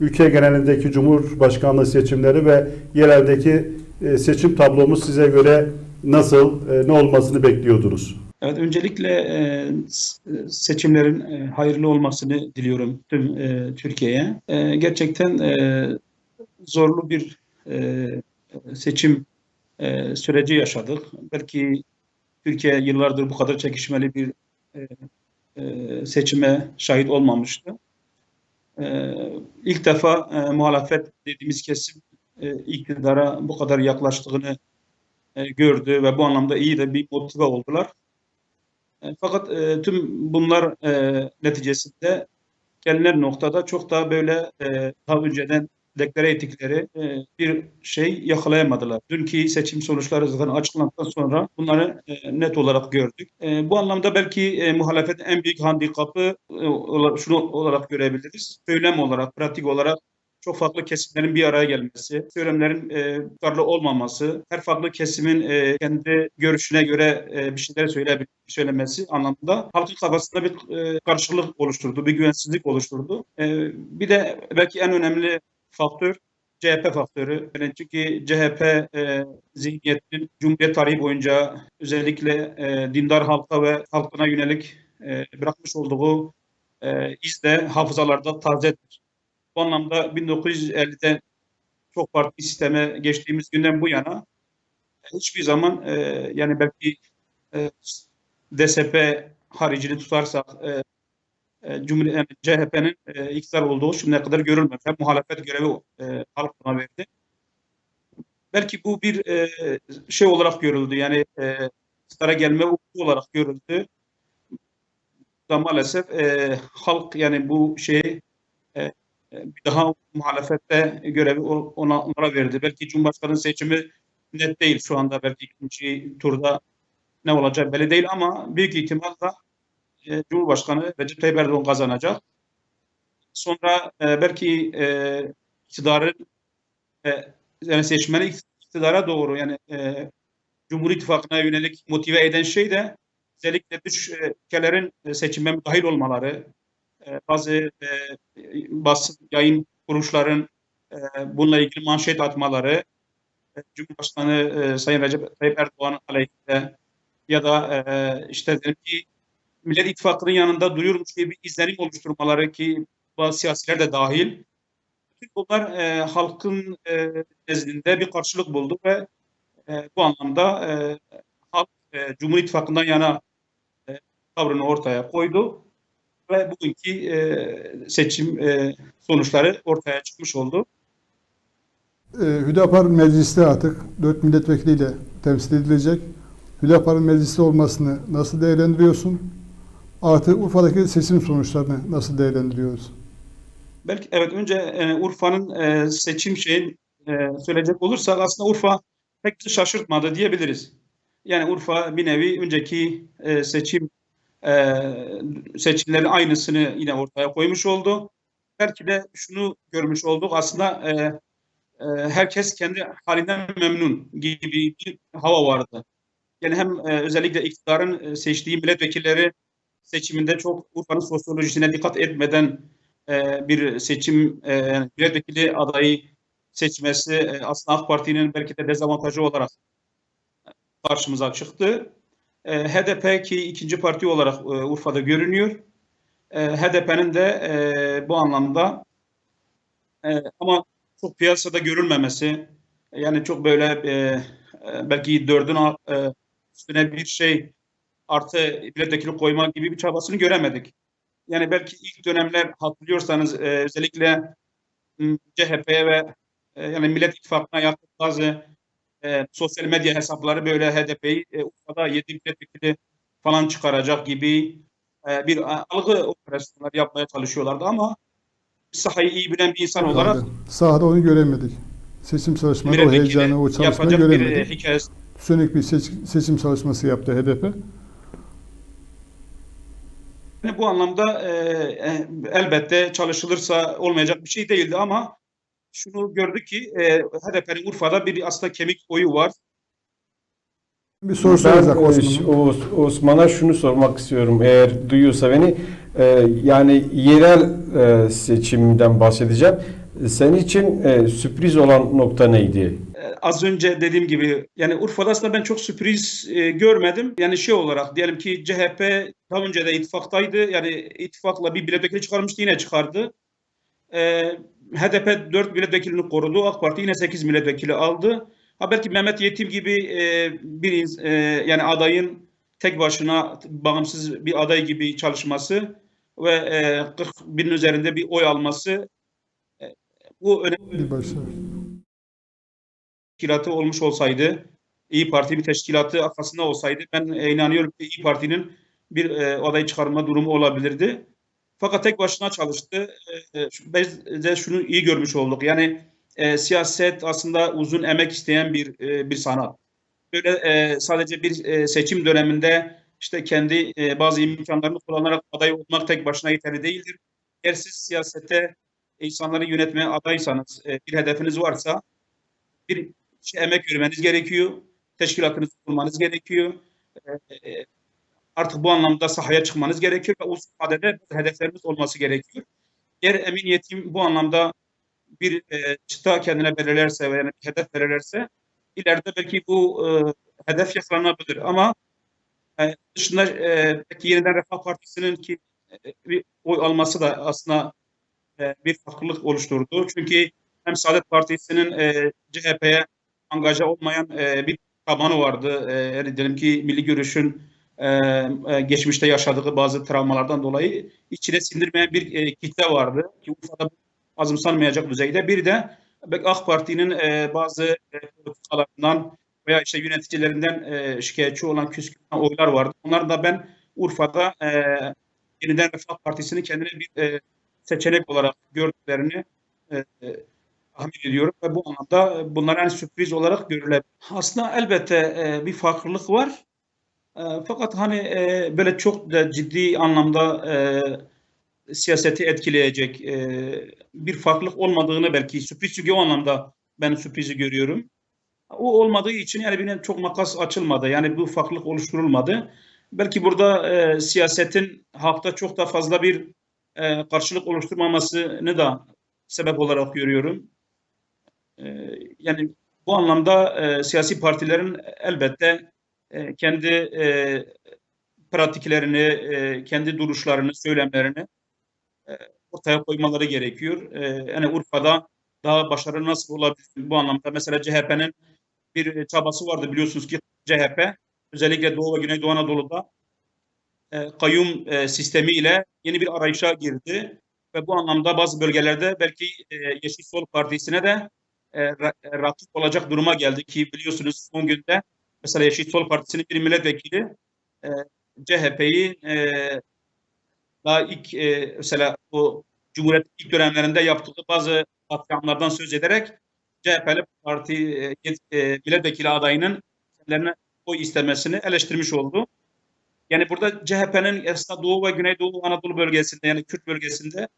ülke genelindeki Cumhurbaşkanlığı seçimleri ve yereldeki e, seçim tablomuz size göre nasıl, e, ne olmasını bekliyordunuz? Evet, öncelikle e, seçimlerin hayırlı olmasını diliyorum tüm Türkiye'ye. Gerçekten zorlu bir seçim süreci yaşadık. Belki Türkiye yıllardır bu kadar çekişmeli bir seçime şahit olmamıştı. E, ilk defa e, muhalefet dediğimiz kesim e, iktidara bu kadar yaklaştığını e, gördü ve bu anlamda iyi de bir motive oldular. E, Fakat e, tüm bunlar e, neticesinde gelinen noktada çok daha böyle e, daha önceden deklare ettikleri e, bir şey yakalayamadılar. Dünkü seçim sonuçları zaten açıklandıktan sonra bunları e, net olarak gördük. E, bu anlamda belki e, en büyük handikapı şunu olarak görebiliriz. Söylem olarak, pratik olarak çok farklı kesimlerin bir araya gelmesi, söylemlerin e, tutarlı olmaması, her farklı kesimin kendi görüşüne göre bir şeyler söyle, söylemesi anlamında halkın kafasında bir e, karşılık oluşturdu, bir güvensizlik oluşturdu. E, bir de belki en önemli faktör CHP faktörü. Yani çünkü CHP e, zihniyetinin Cumhuriyet tarihi boyunca özellikle e, dindar halka ve halkına yönelik e, bırakmış olduğu e, iz de hafızalarda tazedir. Bu anlamda 1950'de çok farklı sisteme geçtiğimiz günden bu yana hiçbir zaman e, yani belki e, DSP haricini tutarsak e, e, Cumhuriyet yani CHP'nin e, iktidar olduğu şimdiye kadar görülmemiş. Hep muhalefet görevi e, halk buna verdi. Belki bu bir e, şey olarak görüldü. Yani e, iktidara gelme ufku olarak görüldü. Da maalesef e, halk yani bu şeyi e, bir daha muhalefette görevi ona onlara verdi. Belki Cumhurbaşkanı seçimi net değil şu anda. Belki ikinci turda ne olacak belli değil ama büyük ihtimalle e, Cumhurbaşkanı Recep Tayyip Erdoğan kazanacak. Sonra e, belki e, iktidarın e, yani seçmeni iktidara doğru yani e, Cumhur İttifakı'na yönelik motive eden şey de özellikle dış e, ülkelerin seçime müdahil olmaları, bazı basın yayın kuruluşların e, bununla ilgili manşet atmaları, Cumhurbaşkanı Sayın Recep Tayyip Erdoğan aleyhinde ya da işte diyelim ki Millet İttifakı'nın yanında duruyormuş gibi bir izlenim oluşturmaları ki bazı siyasiler de dahil. Bütün bunlar e, halkın e, nezdinde bir karşılık buldu ve e, bu anlamda e, halk e, Cumhur İttifakı'ndan yana e, tavrını ortaya koydu ve bugünkü e, seçim e, sonuçları ortaya çıkmış oldu. Ee, Hüdapar mecliste artık 4 milletvekiliyle temsil edilecek. Hüdapar'ın mecliste olmasını nasıl değerlendiriyorsun? Artı Urfa'daki seçim sonuçlarını nasıl değerlendiriyoruz? Belki evet önce e, Urfa'nın e, seçim şeyin e, söyleyecek olursak aslında Urfa pek bizi şaşırtmadı diyebiliriz. Yani Urfa bir nevi önceki e, seçim e, seçimlerin aynısını yine ortaya koymuş oldu. Belki de şunu görmüş olduk aslında e, e, herkes kendi halinden memnun gibi bir hava vardı. Yani hem e, özellikle iktidarın e, seçtiği milletvekilleri seçiminde çok Urfa'nın sosyolojisine dikkat etmeden e, bir seçim e, milletvekili adayı seçmesi e, aslında AK Parti'nin belki de dezavantajı olarak karşımıza çıktı. E, HDP ki ikinci parti olarak e, Urfa'da görünüyor. E, HDP'nin de e, bu anlamda e, ama çok piyasada görülmemesi yani çok böyle e, e, belki dördün e, üstüne bir şey artı milletvekili koyma gibi bir çabasını göremedik. Yani belki ilk dönemler hatırlıyorsanız e, özellikle m, CHP'ye ve e, yani Millet İttifakı'na yakın bazı e, sosyal medya hesapları böyle HDP'yi e, Urfa'da 7 milletvekili falan çıkaracak gibi e, bir algı operasyonları yapmaya çalışıyorlardı ama sahayı iyi bilen bir insan olarak Sahada onu göremedik. Seçim çalışmaları, o heyecanı, o çalışmayı yapacak bir göremedik. hikayesi Sönük bir seç- seçim çalışması yaptı HDP. Yani bu anlamda e, e, elbette çalışılırsa olmayacak bir şey değildi ama şunu gördük ki e, HDP'nin Urfa'da bir aslında kemik oyu var. Bir soru Ben soracak e, Osman'a. Os- Osman'a şunu sormak istiyorum eğer duyuyorsa beni. E, yani yerel e, seçimden bahsedeceğim. Senin için e, sürpriz olan nokta neydi? Az önce dediğim gibi yani Urfa'da aslında ben çok sürpriz e, görmedim. Yani şey olarak diyelim ki CHP daha önce de ittifaktaydı. Yani ittifakla bir milletvekili çıkarmıştı yine çıkardı. Ee, HDP 4 milletvekilini korudu. AK Parti yine 8 milletvekili aldı. Ha belki Mehmet Yetim gibi e, bir e, yani adayın tek başına bağımsız bir aday gibi çalışması ve e, 40 binin üzerinde bir oy alması e, bu önemli Bir başarı. Teşkilatı olmuş olsaydı, İyi Parti bir teşkilatı arkasında olsaydı ben e, inanıyorum ki İyi Parti'nin bir e, aday çıkarma durumu olabilirdi. Fakat tek başına çalıştı. E, e, biz de şunu iyi görmüş olduk. Yani e, siyaset aslında uzun emek isteyen bir e, bir sanat. Böyle e, sadece bir e, seçim döneminde işte kendi e, bazı imkanlarını kullanarak aday olmak tek başına yeterli değildir. Eğer siz siyasete insanları yönetmeye adaysanız, e, bir hedefiniz varsa bir şey, emek vermeniz gerekiyor. Teşkilatınızı kurmanız gerekiyor. Ee, e, artık bu anlamda sahaya çıkmanız gerekiyor ve uzun vadede hedeflerimiz olması gerekiyor. Eğer emin yetim bu anlamda bir e, çıta kendine belirlerse ve yani bir hedef belirlerse ileride belki bu e, hedef yakalanabilir ama e, dışında belki yeniden Refah Partisi'nin ki bir oy alması da aslında bir farklılık oluşturdu. Çünkü hem Saadet Partisi'nin CHP'ye angaja olmayan e, bir tabanı vardı. E, yani diyelim ki Milli Görüş'ün e, e, geçmişte yaşadığı bazı travmalardan dolayı içine sindirmeyen bir e, kitle vardı. Ki Urfa'da azımsanmayacak düzeyde. Bir de AK Parti'nin e, bazı e, veya işte yöneticilerinden e, şikayetçi olan küskün oylar vardı. Onlar da ben Urfa'da e, yeniden Refah Partisi'ni kendine bir e, seçenek olarak gördüklerini e, tahmin ediyorum ve bu anlamda e, bunlar en sürpriz olarak görülebilir. Aslında elbette e, bir farklılık var. E, fakat hani e, böyle çok da ciddi anlamda e, siyaseti etkileyecek e, bir farklılık olmadığını belki sürpriz çünkü o anlamda ben sürprizi görüyorum. O olmadığı için yani bir çok makas açılmadı. Yani bu farklılık oluşturulmadı. Belki burada e, siyasetin halkta çok da fazla bir e, karşılık oluşturmamasını da sebep olarak görüyorum. E, yani bu anlamda e, siyasi partilerin elbette e, kendi e, pratiklerini, e, kendi duruşlarını, söylemlerini e, ortaya koymaları gerekiyor. E, yani Urfa'da daha başarılı nasıl olabilir bu anlamda? Mesela CHP'nin bir çabası vardı biliyorsunuz ki CHP özellikle Doğu ve Güneydoğu Anadolu'da e, kayyum e, sistemiyle yeni bir arayışa girdi ve bu anlamda bazı bölgelerde belki e, Yeşil Sol Partisi'ne de e, ra- e, olacak duruma geldi ki biliyorsunuz son günde mesela Yeşil Sol Partisi'nin bir milletvekili e, CHP'yi e, daha ilk e, mesela bu Cumhuriyet ilk dönemlerinde yaptığı bazı katliamlardan söz ederek CHP'li parti e, e, milletvekili adayının kendilerine oy istemesini eleştirmiş oldu. Yani burada CHP'nin aslında Doğu ve Güneydoğu Anadolu bölgesinde yani Kürt bölgesinde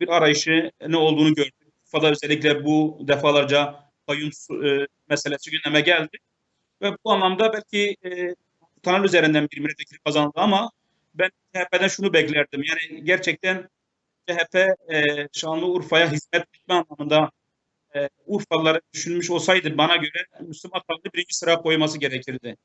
bir arayışı ne olduğunu gördük. Urfa'da özellikle bu defalarca kayyum e, meselesi gündeme geldi. Ve bu anlamda belki e, kanal üzerinden bir milletvekili kazandı ama ben CHP'den şunu beklerdim. Yani gerçekten CHP e, Şanlıurfa'ya hizmet etme anlamında e, Urfalıları düşünmüş olsaydı bana göre Müslüman halkı birinci sıra koyması gerekirdi.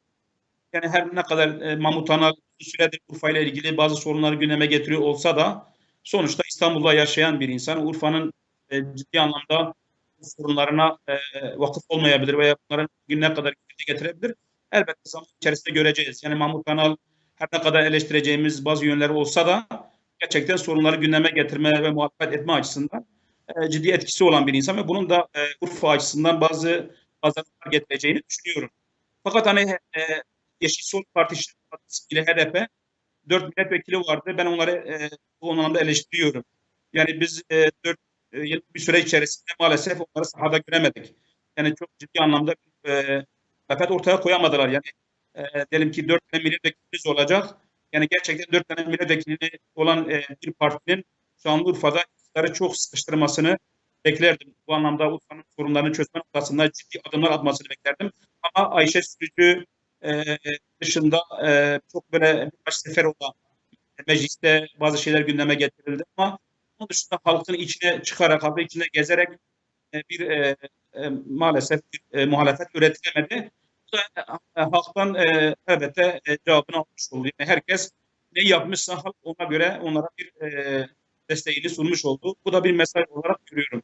Yani her ne kadar e, Mahmut Anal süredir Urfa ile ilgili bazı sorunları gündeme getiriyor olsa da sonuçta İstanbul'da yaşayan bir insan Urfa'nın e, ciddi anlamda sorunlarına e, vakıf olmayabilir veya bunların gününe kadar getirebilir. Elbette zaman içerisinde göreceğiz. Yani Mahmut Anal her ne kadar eleştireceğimiz bazı yönleri olsa da gerçekten sorunları gündeme getirme ve muhabbet etme açısından e, ciddi etkisi olan bir insan ve bunun da e, Urfa açısından bazı kazanımlar getireceğini düşünüyorum. Fakat hani e, Yeşil Sol Partisi ile HDP dört milletvekili vardı. Ben onları e, bu anlamda eleştiriyorum. Yani biz e, dört e, yıllık bir süre içerisinde maalesef onları sahada göremedik. Yani çok ciddi anlamda e, rafet ortaya koyamadılar. Yani e, diyelim ki dört tane milletvekilimiz olacak. Yani gerçekten dört tane milletvekili olan e, bir partinin Şanlıurfa'da iktidarı çok sıkıştırmasını beklerdim. Bu anlamda Urfa'nın sorunlarını çözme noktasında ciddi adımlar atmasını beklerdim. Ama Ayşe Sürücü e, dışında e, çok böyle birkaç sefer olan mecliste bazı şeyler gündeme getirildi ama Onun dışında halkın içine çıkarak, halkın içine gezerek e, bir e, e, maalesef bir e, muhalefet üretilemedi. Bu da e, halktan e, elbette e, cevabını almış oldu. Yani herkes ne yapmışsa halk ona göre onlara bir e, desteğini sunmuş oldu. Bu da bir mesaj olarak görüyorum.